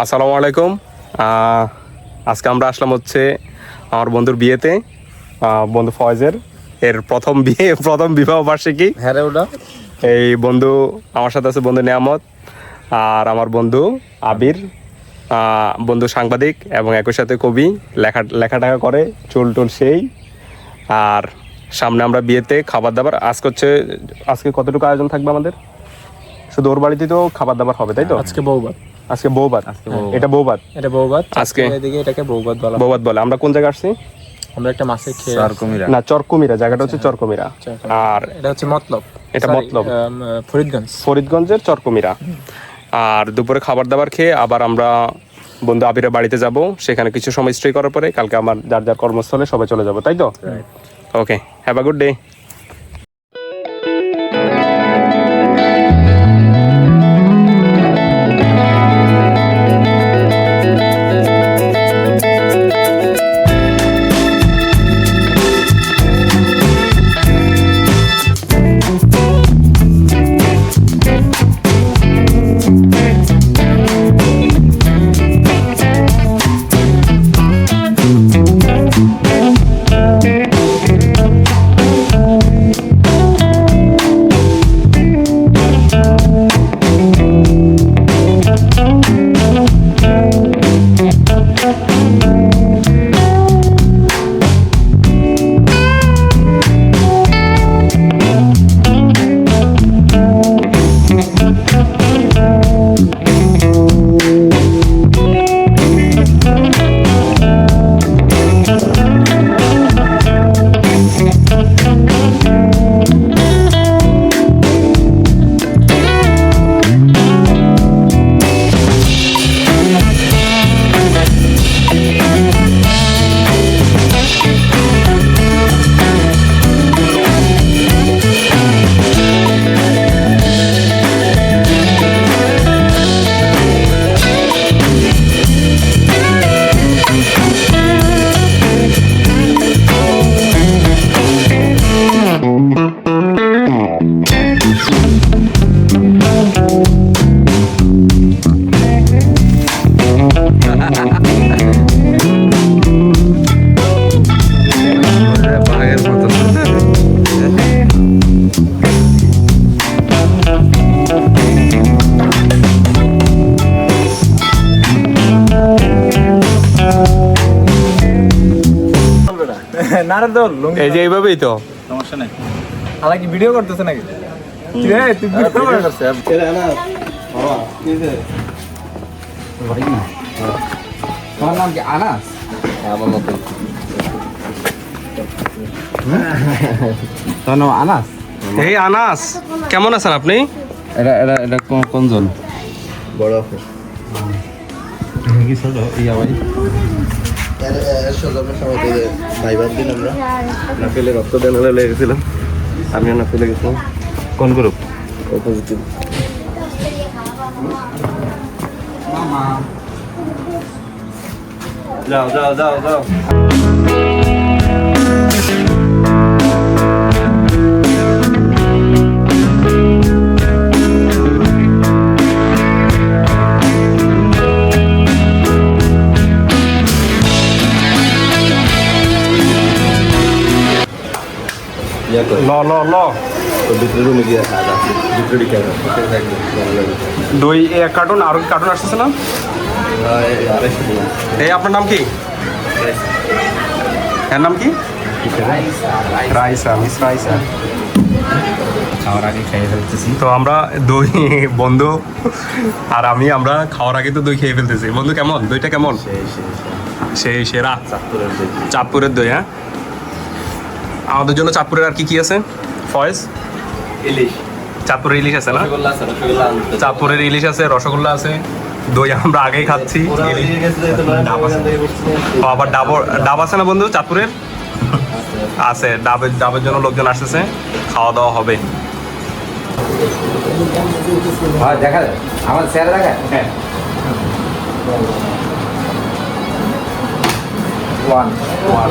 আসসালামু আলাইকুম। আজকে আমরা আসলাম হচ্ছে আমার বন্ধুর বিয়েতে। বন্ধু ফয়েজের এর প্রথম বিয়ে প্রথম বিবাহ বার্ষিকী। হ্যাঁ ওটা। এই বন্ধু আমার সাথে আছে বন্ধু নিয়ামত আর আমার বন্ধু আবির। বন্ধু সাংবাদিক এবং একই সাথে কবি লেখা লেখাটাকা করে চুল টুল সেই। আর সামনে আমরা বিয়েতে খাবার দাবার। আজকে হচ্ছে আজকে কতটুকু আয়োজন থাকবে আমাদের? শুধু ওর বাড়িতে তো খাবার দাবার হবে তাই তো? আজকে বৌবাত আজকে বৌবাত। এটা বৌবাত। এটা বৌবাত। আজকে- এদিকে এটাকে বৌবাত বলা। বৌবাত বলে। আমরা কোন জায়গায় আসছি? আমরা একটা মাছের খেয়ে না চরকুমিরা। জায়গাটা হচ্ছে চরকুমিরা। চরকুমিরা। আর এটা হচ্ছে মতলব। এটা মতলব। ফরিদগঞ্জ। ফরিদগঞ্জের চরকুমিরা। আর দুপুরে খাবার দাবার খেয়ে আবার আমরা বন্ধু আবিরের বাড়িতে যাব। সেখানে কিছু সময় স্টে করার পরে কালকে আমার যার যার কর্মস্থলে সবাই চলে যাব। তাই তো? Okay have a good day না রে দোল লুঙ্গি এই যে এইভাবেই তো সমস্যা নাই হালা কি ভিডিও করতেছে নাকি রে তুই ভিডিও করছিস তোমার নাম কি আনাস তোমার নাম আনাস এই আনাস কেমন আছেন আপনি এটা এটা এটা কোন কোনজন বড় অফিস কি ছোট ইয়া ভাই এর এর সজনের সময় থেকে ভাই বাদ দিন আমরা। না পেলে রক্ত দেন হলে লেগে গেছিলাম আমিও না পেলে গেছিলাম কোন গ্রুপ ও পজিটিভ যাও যাও যাও যাও। ভালো লাগে দই এক কার্টুন আর কার্টুন আসতেছে না? এই আপনার নাম কি? এর নাম কি? রাইসা মিস রাইসা। খাওয়ার আগে খেয়ে ফেলতেছি। তো আমরা দই বন্ধু আর আমি আমরা খাওয়ার আগে তো দই খেয়ে ফেলতেছি। বন্ধু কেমন? দইটা কেমন? সেই সেরা। চাঁদপুরের দই হ্যাঁ? আমাদের জন্য চাঁদপুরের আর কি কি আছে? ফয়েজ? ইলিশ। চাঁদপুরের ইলিশ আছে না? চাঁদপুরের ইলিশ আছে রসগোল্লা আছে। দই আমরা আগেই খাচ্ছি। ডাব আবার ডাবর ডাব আছে না বন্ধু চাঁদপুরের? আছে। ডাবের ডাবের জন্য লোকজন আসতেছে। খাওয়া দাওয়া হবে। হ্যাঁ দেখা আমার স্যার দেখা হ্যাঁ। One one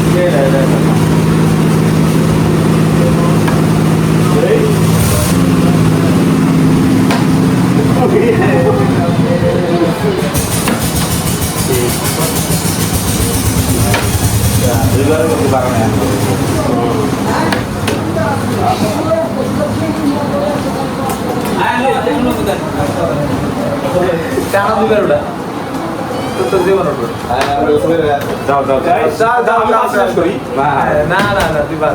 যাও যাও যাও। যাও শেষ করি। না না না না দিবা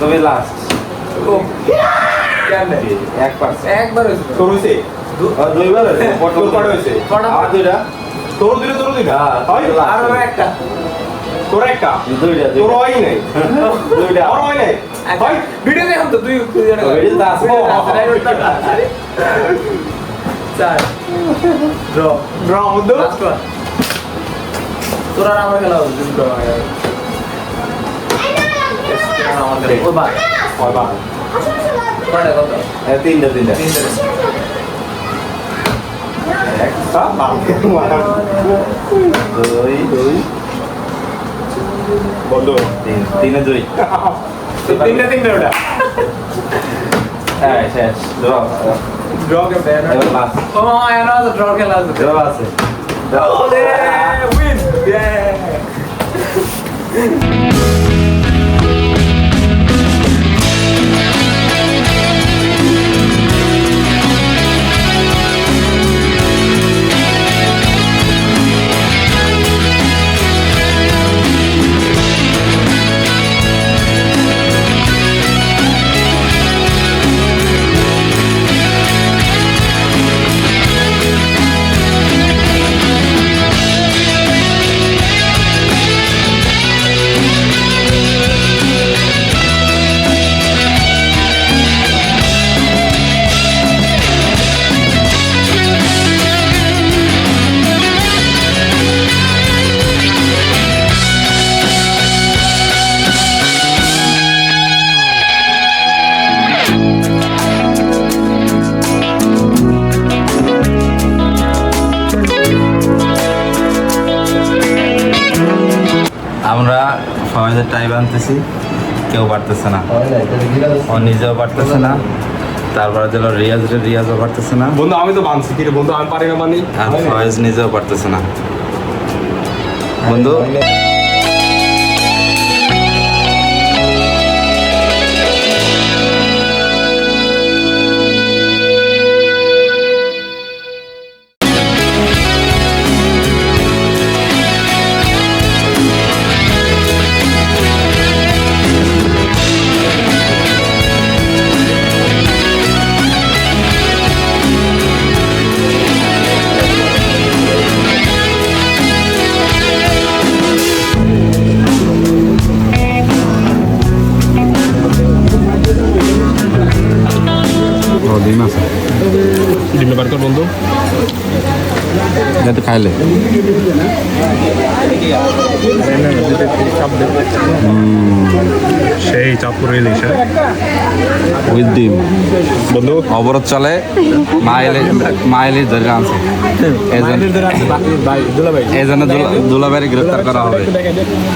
তবে লাস্ট ও কেমনে? এক পার্সেন্ট একবার হয়েছে? তোর হইছে দুইবার তোর কটা হইছে কটা? আর দুইটা? তোর দিলে তোর দিলে হয় আর একটা? তোর একটা? দুইটা তোর হয় নাই? দুইটা। তোর হয় নাই? হয়? ভিডিও দেখুন তো দুই দুজনে করে। ভিডিও তাই না। চার। ড্র ড্র বন্ধু। লাস্ট তোরা আমার খেলা হচ্ছে ড্র আমার খেলা ও বা বা? কয়টা কত হ্যাঁ, তিনটা তিনটা। একটা দুই দুই। বন্ধু। তিন তিনে দুই। তিনটে তিনটে ওটা। হ্যাঁ শেষ। ড্র ড্র এনো আছে ড্র খেলা আছে। ড্র আছে Yeah. টাইম আনতেছি কেউ পারতেছে না। ও নিজেও পারতেছে না তারপরে দিল রিয়াজ রিয়াজও পারতেছে না। বন্ধু আমি তো বানছি কি রে বন্ধু? আমি পারি না মানি? আর ফয়েজ নিজেও পারতেছে না। বন্ধু খাইলে সেই ইলিশ উইথ ডিম বন্ধু? অবরোধ চলে মাইলে মাইলে ধরে আনছে। এই জন্য- এই জন্য দুলা- দুলাভাইকে গ্রেফতার করা হবে।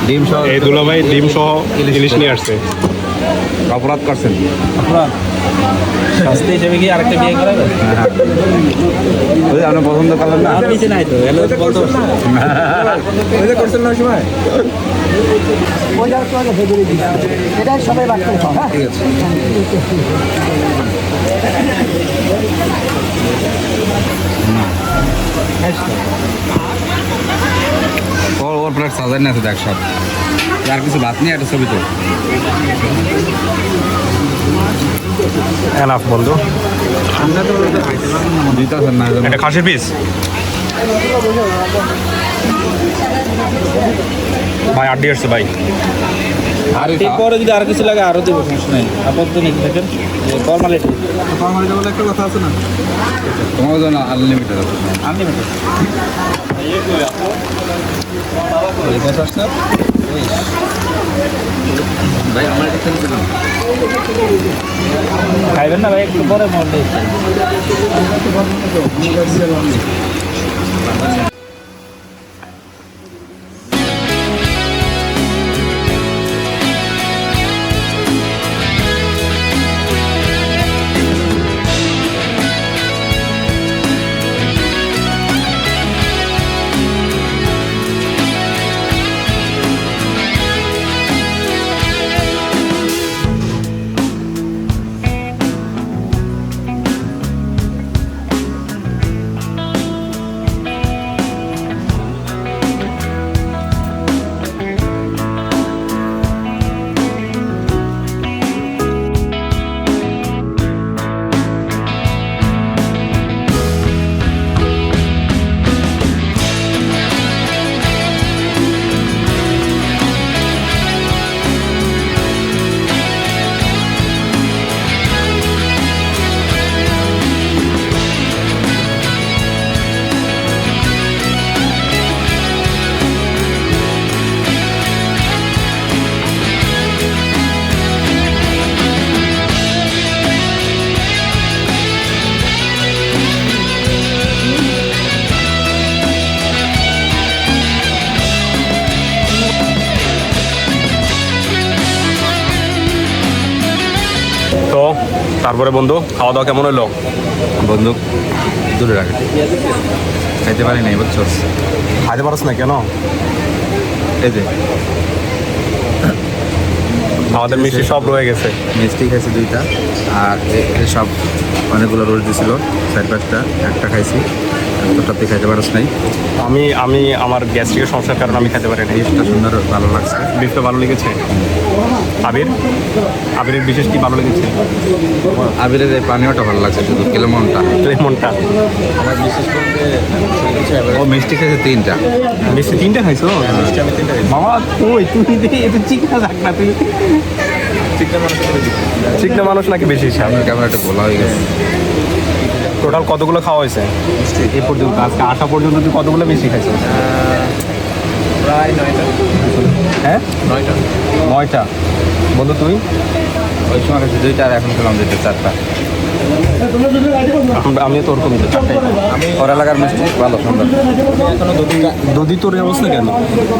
ডিম সহ এই দুলাভাই ডিম সহ ইলিশ নিয়ে আসছে। অপরাধ করছেন। শাস্তি হিসেবে কি আরেকটা বিয়ে করা যাবে আপনি পছন্দ করলেন না। আর নিচে নাই তো এলো বলতে। পারছি করছেন না সময় সবাই হ্যাঁ। ওর ওর প্লেট সাজাই না তো দেখ সব। আর কিছু ভাত নিয়ে একটা ছবি তো এনাফ বন্ধু। এটা খাসির পিস ভাই আড্ডি আসছে ভাই। আর এরপরে যদি আর কিছু লাগে আরও দেবো সমস্যা নেই। আপাতত নিতে থাকেন ফর্মালিটি তোমার জন্য আনলিমিটেড আছে। আনলিমিটেড ভাই আমার এটা খেলতে না? খাইবেন না ভাই? একটু পরে মরলে। তারপরে বন্ধু খাওয়া দাওয়া কেমন হলো? বন্ধু দূরে রাখে। খাইতে পারি নাই বুঝছ? খাইতে পারছ না কেন? এই যে। আমাদের মিষ্টি সব রয়ে গেছে। মিষ্টি খাইছি দুইটা আর সব অনেকগুলো রোজ দিছিল চার পাঁচটা একটা খাইছি। এতটাতে খাইতে পারস নাই। আমি আমি আমার গ্যাস্ট্রিকের সমস্যার কারণে আমি খেতে পারি না সুন্দর ভালো লাগছে। বিফটা ভালো লেগেছে। আবির? আবিরের বিশেষ কি ভালো লেগেছে? আবিরের এই পানীয়টা ভালো লাগছে শুধু কেলেমনটা। লেমনটা আমার বিশেষ করতে ও মিষ্টি খেয়েছে তিনটা। মিষ্টি তিনটা খাইছো? মামা তুই তুই এটা চিকনা থাক না তুই চিকনা মানুষ নাকি বেশি সামনের ক্যামেরাটা বলা হয়ে গেছে। টোটাল কতগুলো খাওয়া হয়েছে? এ পর্যন্ত আজকে আসা পর্যন্ত তুই কতগুলো মিষ্টি খাইছিস? প্রায় নয়টা হ্যাঁ? নয়টা। নয়টা। বলো তুই? ওই সময় দুইটা আর এখন খেলাম দুইটা চারটা। আমরা আমি তো ওরকম চারটাই খাই। ওর এলাকার মিষ্টি ভালো সুন্দর। এখনও দধি তোর এই অবস্থা কেন?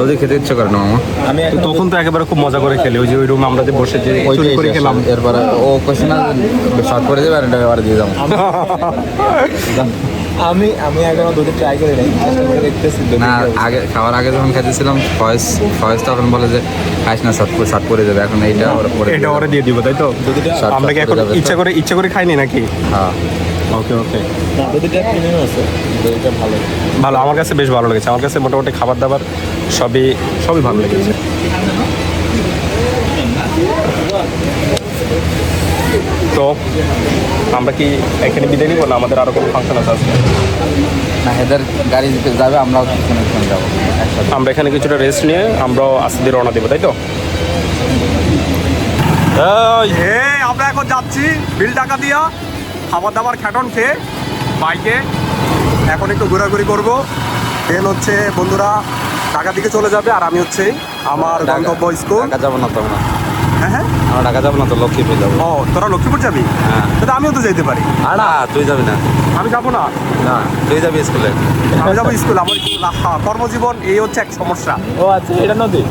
দধি খেতে ইচ্ছে করে না মামা। আমি তখন তো একেবারে খুব মজা করে খেলি ওই যে ওই রুমে আমরা যে বসে যে ওই করে খেলাম। এরপরে ও কোশ্চেন সাত করে দেবে আর দিয়ে যাব। আমি আমি এখনও দুটো ট্রাই করি নাই। দেখতেছি না আগে খাওয়ার আগে যখন খাইতেছিলাম ফয়েস ফয়েস তখন বলে যে খাইস না করে শর্ট করে দেবে এখন এইটা ওর পরে এটা ওরে দিয়ে দিব তাই তো? আমরা কি এখন যাবে? ইচ্ছা করে ইচ্ছা করে খাইনি নাকি? হ্যাঁ। ওকে ওকে। না দুটোটা প্রিমিয়াম আছে দুটোটা ভালো। ভালো আমার কাছে বেশ ভালো লেগেছে। আমার কাছে মোটামুটি খাবার দাবার সবই সবই ভালো লেগেছে। তো আমরা কি এখানে বিদায় নিব না? আমাদের আরও কোনো ফাংশন আছে আজকে? না এদের গাড়ি দিতে যাবে আমরাও যাব আমরা এখানে কিছুটা রেস্ট নিয়ে আমরাও আস্তে দিয়ে রওনা দেবো তাই তো? আমরা এখন যাচ্ছি বিল টাকা দিয়া খাবার দাবার খ্যাটন খেয়ে বাইকে। এখন একটু ঘোরাঘুরি করব। দেন হচ্ছে বন্ধুরা ঢাকা দিকে চলে যাবে আর আমি হচ্ছে আমার গন্তব্য স্কুল। ঢাকা যাব না তো আমরা হ্যাঁ হ্যাঁ। আমরা ঢাকা যাব না তো লক্ষ্মীপুর যাব। ও তোরা লক্ষ্মীপুর যাবি? হ্যাঁ। তো আমিও তো যেতে পারি। না তুই যাবি না। আমি যাব না। না তুই যাবি স্কুলে। আমি যাব স্কুল আমার কর্মজীবন এই হচ্ছে এক সমস্যা। ও আচ্ছা এটা নদী।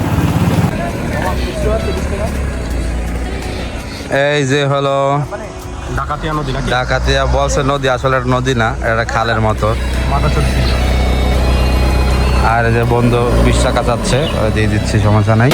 এই যে হলো ডাকাতিয়া নদী নাকি? ডাকাতিয়া বলছে নদী আসলে নদী না এটা খালের মতো। আর এই যে বন্ধু বিশ টাকা চাচ্ছে ওরা দিয়ে দিচ্ছি সমস্যা নাই।